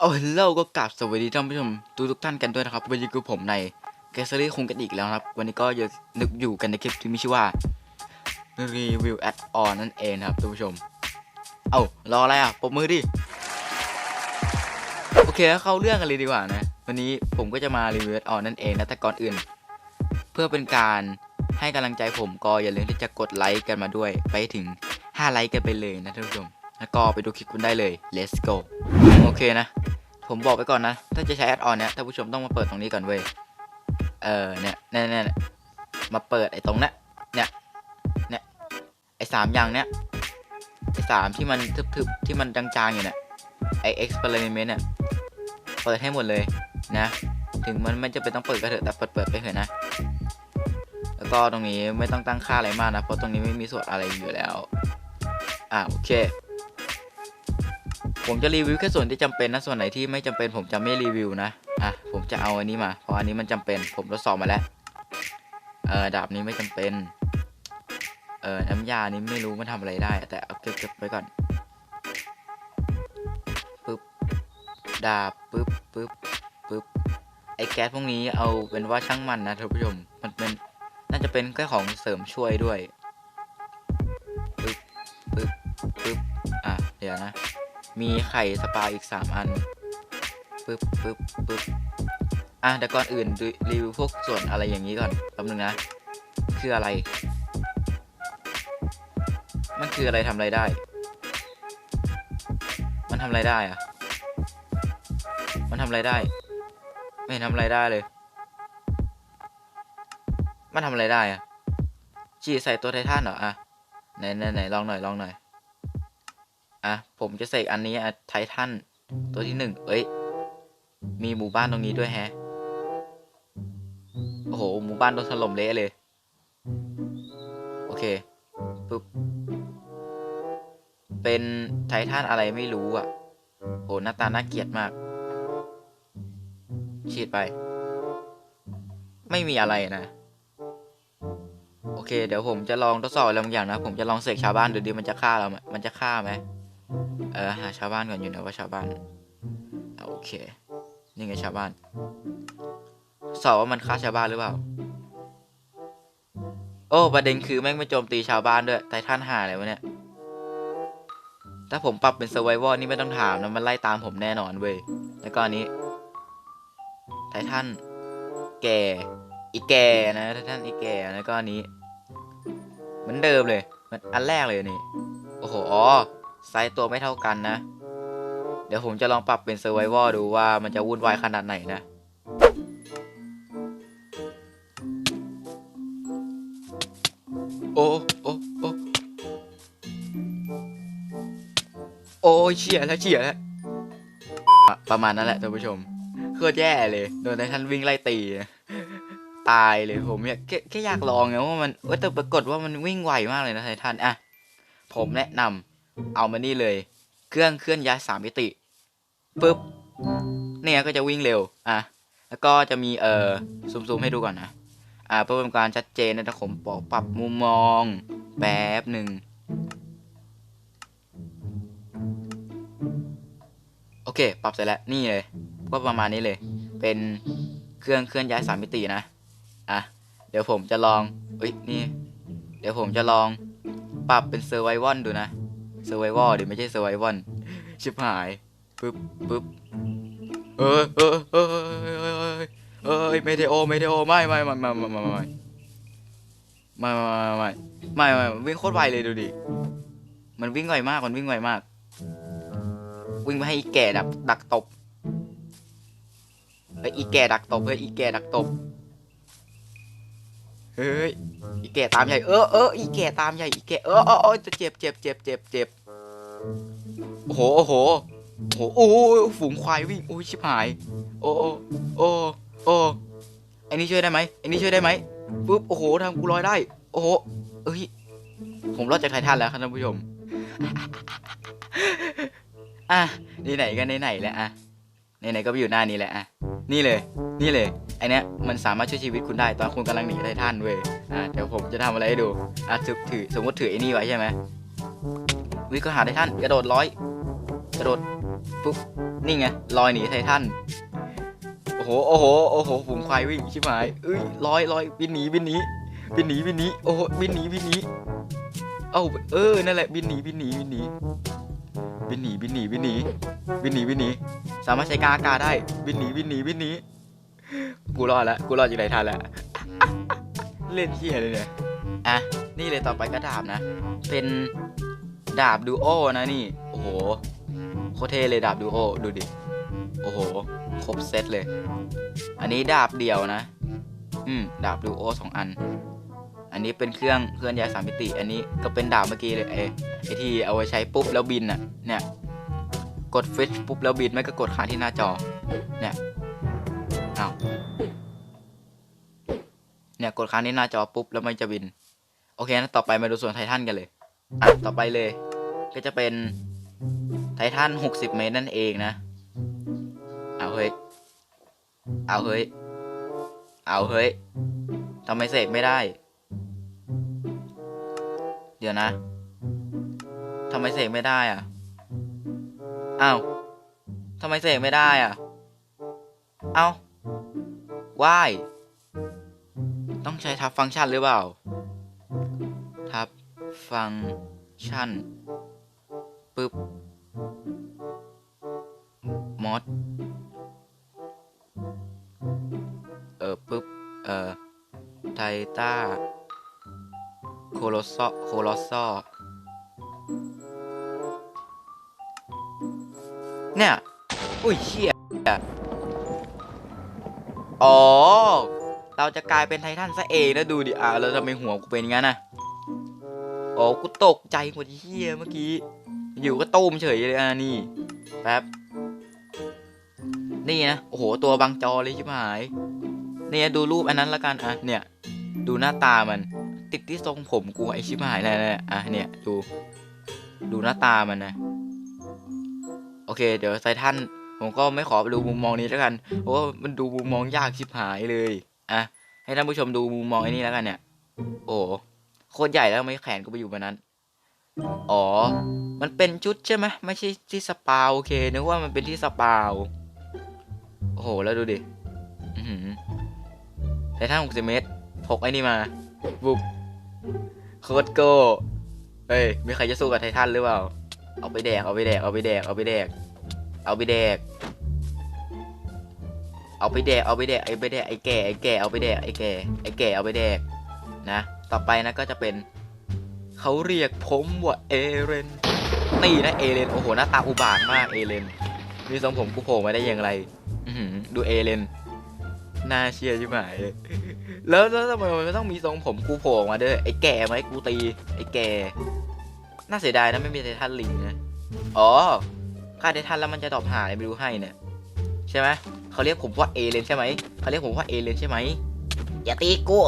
เอาเฮลโลก็กราบสวัสดีท่านผู้ชมทุกทุกท่านกันด้วยนะครับวันนี้คือผมในเกสซี่คงกันอีกแล้วครับ วันนี้ก็จะนึกอยู่กันในคลิปที่มีชื่อว่ารีวิวแอดออนนั่นเองนะครับท่านผู้ชม เอารออะไรอะปรบมือดิโอเคเข้าเรื่องกันเลยดีกว่านะ วันนี้ผมก็จะมารีวิวแอดออนนั่นเองนะแต่ก่อนอื่น เพื่อเป็นการให้กำลังใจผมก็อย่าลืมที่จะกดไลค์กันมาด้วย ไปถึง 5 ไลค์กันไปเลยนะท่านผู้ชม แล้วก็ไปดูคลิปคุณได้เลย let's go โอเคนะ ผมบอกไปก่อนนะ ถ้าจะใช้แอดออนเนี่ยท่านผู้ชมต้องมาเปิดตรงนี้ก่อนเว้ย เออเนี่ยเนี่ยเนี่ยมาเปิดไอ้ตรงเนี้ยเนี่ยเนี่ยไอ้สามอย่างเนี้ยไอ้สามที่มันทึบๆที่มันจางๆอยู่เนี่ยไอ้ experiment เนี่ยเปิดให้หมดเลยนะ ถึงมันไม่จะเป็นต้องเปิดก็เถอะแต่เปิดเปิดไปเถอะนะ แล้วก็ตรงนี้ไม่ต้องตั้งค่าอะไรมากนะ เพราะตรงนี้ไม่มีส่วนอะไรอยู่แล้ว อ่าโอเค ผมจะรีวิวแค่ส่วนที่จำเป็นนะส่วนไหนที่ไม่จำเป็นผมจะไม่รีวิวนะอะผมจะเอาอันนี้มาเพราะอันนี้มันจำเป็น ผมทดสอบมาแล้วเออดาบนี้ไม่จำเป็นเออน้ำยานี้ไม่รู้มันทำอะไรได้ แต่เอาเก็บเก็บไว้ก่อนปึ๊บดาบปึ๊บปึ๊บปึ๊บไอแก๊สพวกนี้เอาเป็นว่าช่างมันนะท่านผู้ชมมันเป็นน่าจะเป็นแค่ของเสริมช่วยด้วยปึ๊บปึ๊บปึ๊บอะเดี๋ยวนะ มีไข่สปาอีก 3 อันปึ๊บปึ๊บปึ๊บอะแต่ก่อนอื่นรีวิวพวกส่วนอะไรอย่างนี้ก่อนแป๊บนึงนะ คืออะไร มันคืออะไรทำอะไรได้ มันทำอะไรได้อะมันทำอะไรได้ ไม่เห็นทำอะไรได้เลย มันทำอะไรได้อะฉีดใส่ตัวไททันเหรออะไหนไหนไหนลองหน่อยลองหน่อย อะ ผมจะเสกอันนี้อะไททันตัวที่หนึ่งเอ้ย มีหมู่บ้านตรงนี้ด้วยแฮะ โอ้โห หมู่บ้านโดนถล่มเละเลย โอเค ปึ๊บ เป็นไททันอะไรไม่รู้อะ โห หน้าตาน่าเกลียดมาก ฉีดไป ไม่มีอะไรนะโอเค เดี๋ยวผมจะลองทดสอบอะไรบางอย่างนะ ผมจะลองเสกชาวบ้านดูดิมันจะฆ่าเราไหมมันจะฆ่าไหม เออหาชาวบ้านก่อนอยู่นะว่าชาวบ้านโอเค นี่ไงชาวบ้าน สอบว่ามันฆ่าชาวบ้านหรือเปล่า โอ้ประเด็นคือแม่งไม่โจมตีชาวบ้านด้วยไททันหาอะไรวะเนี่ย ถ้าผมปรับเป็น s u r v i v a l นี่ไม่ต้องถามนะมันไล่ตามผมแน่นอนเว้ย แล้วก็อันนี้ ไททันแก่ อีแก่นะไททันอีแก่แล้วก็อันนี้ เหมือนเดิมเลยเหมันอันแรกเลยนี่ โอ้โห อ๋อ ไซส์ตัวไม่เท่ากันนะ เดี๋ยวผมจะลองปรับเป็น Survival ดูว่ามันจะวุ่นวายขนาดไหนนะ โอ้โอ้โอ้โอ้ยเฉียแล้วเฉียแล้วอะประมาณนั้นแหละท่านผู้ชมโคตรแย่เลย โดนไททันวิ่งไล่ตี ตายเลยผมเนี่ยแค่แค่อยากลองไงว่ามันเว้ยแต่ปรากฏว่ามันวิ่งไวมากเลยนะไททันอะผมแนะนำ เอามานี่เลย เครื่องเคลื่อนย้ายสามมิติปุ๊บเนี่ยก็จะวิ่งเร็วอะแล้วก็จะมีเอ่อซูมๆให้ดูก่อนนะอ่าเพื่อเป็นการชัดเจนนะผมปอปรับมุมมองแป๊บหนึ่งโอเค ปรับเสร็จแล้วนี่เลย ก็ประมาณนี้เลย เป็นเครื่องเคลื่อนย้ายสามมิตินะอะเดี๋ยวผมจะลองเอ้ยนี่ เดี๋ยวผมจะลองปรับเป็นเซอร์ไววอนดูนะ เซอร์ไววอลเดี๋ยวไม่ใช่เซอร์ไววอนชิบหายปึ๊บปึ๊บเออเออเออเออเออเออเออไม่ได้โอไม่ได้โอไม่ไม่ไม่ไม่ไม่ไม่ไม่ไม่ไม่ไม่ไม่ไม่วิ่งโคตรไวเลยดูดิมันวิ่งไวมากมันวิ่งไวมาก วิ่งไปให้อีแก่ดักดักตบเฮ้ยอีแก่ดักตบเฮ้ยอีแก่ดักตบเฮ้ยอีแก่ตามใหญ่เออเอออีแก่ตามใหญ่อีแก่เออเออเออจะเจ็บเจ็บเจ็บเจ็บเจ็บ โอ้โห โอ้โห โอ้โหโอ้โหฝูงควายวิ่งโอ้ยชิบหาย โอ้โอ้โอ้โอ้ไอ้นี่ช่วยได้ไหมไอ้นี่ช่วยได้ไหมปุ๊บ โอ้โหทำกูลอยได้ โอ้โหเอ้ย ผมรอดจากไททันแล้วครับท่านผู้ชม อะไหนๆก็ไหนๆแล้วอะไหนๆก็ไปอยู่หน้านี้แหละอะ นี่เลย นี่เลยไอเนี้ยมันสามารถช่วยชีวิตคุณได้ตอนคุณกำลังหนีไททันเว้ย อะเดี๋ยวผมจะทำอะไรให้ดู อะถือถือสมมติถือไอ้นี่ไว้ใช่ไหม วิ่งก็หาไททันกระโดดร้อยกระโดดปุ๊บนี่ไงลอยหนีไททันโอ้โหโอ้โหโอ้โหฝูงควายวิ่งชิบหายเอ้ยลอยลอยบินหนีบินหนีบินหนีบินหนีโอ้โหบินหนีบินหนีเอ้าเออนั่นแหละบินหนีบินหนีบินหนีบินหนีบินหนีบินหนีบินหนีบินหนีสามารถใช้กาอากาศได้บินหนีบินหนีบินหนีกูรอดแล้วกูรอดอยู่ในทันแล้วเล่นเที่ยเลยเนี่ยอะนี่เลยต่อไปก็ดาบนะ เป็น ดาบดูโอนะนี่ โอ้โห โคเท่เลยดาบดูโอดูดิ โอ้โห ครบเซตเลย อันนี้ดาบเดี่ยวนะ อืม ดาบดูโอสองอัน อันนี้เป็นเครื่องเคลื่อนย้ายสามมิติ อันนี้ก็เป็นดาบเมื่อกี้เลยไอ้ไอที่เอาไว้ใช้ปุ๊บแล้วบินอะ เนี่ย กดฟิชปุ๊บแล้วบินไม่ก็กดค้างที่หน้าจอ เนี่ยอ้าเนี่ยกดค้างที่หน้าจอปุ๊บแล้วมันจะบิน โอเคนะต่อไปมาดูส่วนไททันกันเลยอะต่อไปเลย ก็จะเป็นไททัน60 เมตรนั่นเองนะ เอาเฮ้ย เอาเฮ้ย เอาเฮ้ยทำไมเสกไม่ได้ เดี๋ยวนะทำไมเสกไม่ได้อะ อ้าวทำไมเสกไม่ได้อะ เอ้าว่าย ต้องใช้ทับฟังก์ชันหรือเปล่า ทับฟังก์ชัน ปึ๊บมอดเออปึ๊บ เออไทต้า โคโลซอโคโลซอเนี่ย อุ้ยเชี่ยอ๋อ เราจะกลายเป็นไททันซะเองนะดูดิ อะแล้วทำไมหัวกูเป็นงั้นน่ะอ๋อ กูตกใจหมดเฮียเมื่อกี้ อยู่ก็ตูมเฉยเลยอะนี่แป๊บนี่นะโอ้โหตัวบางจอเลยชิบหายเนี่ยดูรูปอันนั้นละกันอะเนี่ย ดูหน้าตามัน ติดที่ทรงผมกูไอชิบหายแล้วนะอะเนี่ยดู ดูหน้าตามันนะโอเค เดี๋ยวไซทันผมก็ไม่ขอไปดูมุมมองนี้แล้วกันเพราะว่ามันดูมุมมองยากชิบหายเลยอะให้ท่านผู้ชมดูมุมมองไอ้นี่แล้วกันเนี่ย โอ้โหโคตรใหญ่แล้วไม่แขนก็ไปอยู่บนนั้น อ๋อ มันเป็นชุดใช่ไหมไม่ใช่ที่สปาโอเคนึกว่ามันเป็นที่สปาโอ้โห แล้วดูดิอือหือไททันหกสิบเมตรพกไอ้นี่มาบุบโคตรโก้เฮ้ยมีใครจะสู้กับไททันหรือเปล่า เอาไปแดก เอาไปแดก เอาไปแดก เอาไปแดก เอาไปแดก เอาไปแดก เอาไปแดก ไอ้ไปแดก ไอ้แก่ ไอ้แก่ เอาไปแดก ไอ้แก่ ไอ้แก่ เอาไปแดก นะ ต่อไปนะก็จะเป็น เขาเรียกผมว่าเอเรน นี่นะเอเลน โอ้โห หน้าตาอุบาทมากเอเลนมีทรงผมกูโผล่มาได้อย่างไรดูเอเลนน่าเชียร์ใช่ไหมแล้วแล้วทำไมมันต้องมีทรงผมกูโผล่มาด้วยไอ้แก่ไหมกูตี ไอ้แก่ น่าเสียดายนะไม่มีไททันลิงนะ อ๋อค่าไททันแล้วมันจะตอบหาอะไรไม่รู้ให้เนี่ย ใช่ไหมเขาเรียกผมว่าเอเลนใช่ไหมเขาเรียกผมว่าเอเลนใช่ไหมอย่าตีกู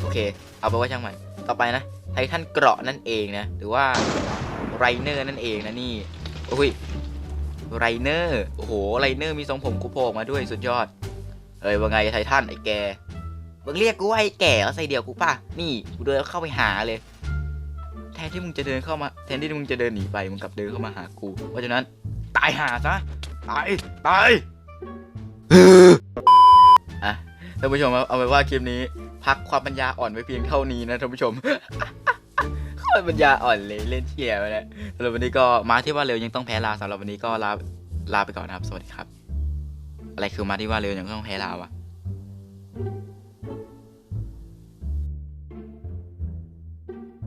โอเค เอาไปว่าช่างมันต่อไปนะ ททันเกราะนั่นเองนะ หรือว่าไรเนอร์นั่นเองนะนี่โอ้ยไรเนอร์โอ้โหไรเนอร์มีทรงผมกูโผล่ออกมาด้วยสุดยอด เอ้ยว่าไงไททันไอ้แกมึงเรียกกูว่าไอ้แก่เอาใส่เดียวกูป่ะนี่กูเดินเข้าไปหาเลย แทนที่มึงจะเดินเข้ามา แทนที่มึงจะเดินหนีไปมึงกลับเดินเข้ามาหากู เพราะฉะนั้น ตายหาซะตายตายอะท่านผู้ชมครับเอาไว้ว่าคลิปนี้ พักความปัญญาอ่อนไว้เพียงเท่านี้นะท่านผู้ชม ปัญญาอ่อนเลยเล่นเที่ยวนะสำหรับวันนี้ก็มาที่ว่าเร็วยังต้องแพ้ลาสำหรับวันนี้ก็ลาลาไปก่อนนะครับ สวัสดีครับ อะไรคือมาที่ว่าเร็วยังต้องแพ้ลาวะ